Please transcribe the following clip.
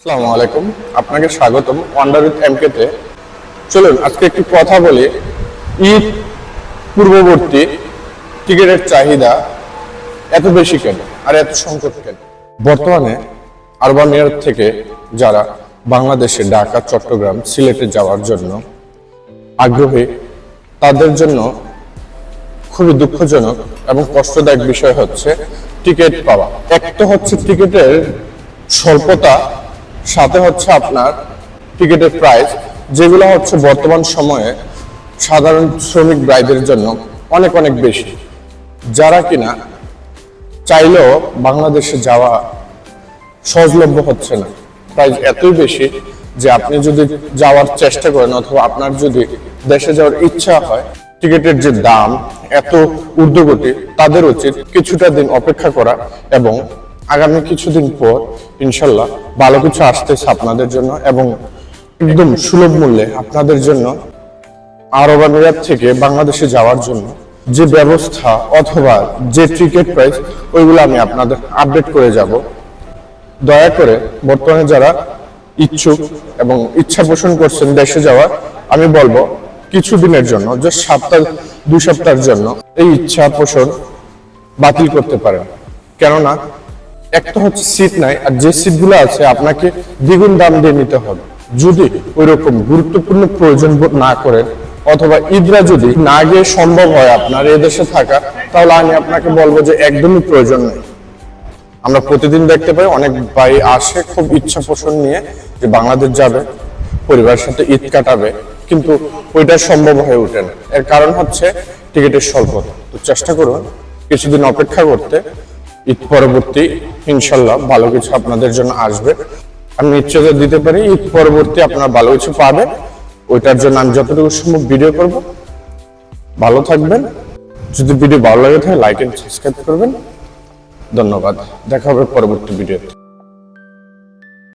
আসসালামু আলাইকুম। আপনাকে স্বাগতম ওয়ান্ডার উইথ এমকে তে। চলুন, আজকে একটি কথা বলি। ঈদ পূর্ববর্তী টিকিটের চাহিদা এত বেশি কেন? আর এত সংকট কেন? বর্তমানে আরবান এয়ার থেকে যারা বাংলাদেশে ঢাকা, চট্টগ্রাম, সিলেটে যাওয়ার জন্য আগ্রহী, তাদের জন্য খুবই দুঃখজনক এবং কষ্টদায়ক বিষয় হচ্ছে টিকিট পাওয়া। এক তো হচ্ছে টিকিটের স্বল্পতা সাথে হচ্ছে আপনার টিকিটের প্রাইস যেগুলো হচ্ছে বর্তমান সময়ে সাধারণ শ্রমিক ব্রাইদের জন্য অনেক অনেক বেশি। যারা কিনা চাইলেও বাংলাদেশে যাওয়া সহজলভ্য হচ্ছে না। প্রাইস এতই বেশি যে আপনি যদি যাওয়ার চেষ্টা করেন অথবা আপনার যদি দেশে যাওয়ার ইচ্ছা হয়, টিকিটের যে দাম, এত ঊর্ধ্বগতি, তাদের উচিত কিছুটা দিন অপেক্ষা করা এবং আগামী কিছুদিন পর, ইনশাল্লাহ, ভালো কিছু আসতেছে আপনাদের জন্য এবং একদম সুলভ মূল্যে আপনাদের জন্য আরব আমিরাত থেকে বাংলাদেশে যাওয়ার জন্য যে ব্যবস্থা অথবা যে টিকিট প্রাইস ওইগুলো আমি আপনাদের আপডেট করে যাব। দয়া করে বর্তমানে যারা ইচ্ছুক এবং ইচ্ছা পোষণ করছেন দেশে যাওয়ার, আমি বলব কিছু দিনের জন্য যে সপ্তাহ দুই সপ্তাহের জন্য এই ইচ্ছা পোষণ বাতিল করতে পারেন। কেননা একটা হচ্ছে সিট নাই, আর যে সিটগুলো আছে আপনাকে দ্বিগুণ দাম দিয়ে নিতে হবে। যদি ওই রকম গুরুত্বপূর্ণ প্রয়োজন বোধ না করেন, অথবা ঈদরা যদি না গিয়ে সম্ভব হয় আপনার এদেশে থাকা, তাহলে আমি আপনাকে বলব যে একদমই প্রয়োজন নেই। আমরা প্রতিদিন দেখতে পাই, অনেক ভাই আসে খুব ইচ্ছা পোষণ নিয়ে যে বাংলাদেশ যাবে, পরিবারের সাথে ঈদ কাটাবে, কিন্তু ওইটা সম্ভব হয়ে ওঠে না। এর কারণ হচ্ছে টিকিটের স্বল্পতা। তো চেষ্টা করুন, কিছুদিন অপেক্ষা করতে। ঈদ পরবর্তী, ইনশাল্লাহ ভালো কিছু আপনাদের জন্য আসবে। আমি নিশ্চয়তা দিতে পারি, ঈদ পরবর্তী আপনারা ভালো কিছু পাবেন। ওইটার জন্য আমি যতটুকু সম্ভব ভিডিও করব। ভালো থাকবেন। যদি ভিডিও ভালো লাগে থাকে লাইক এন্ড সাবস্ক্রাইব করবেন। ধন্যবাদ। দেখা হবে পরবর্তী ভিডিওতে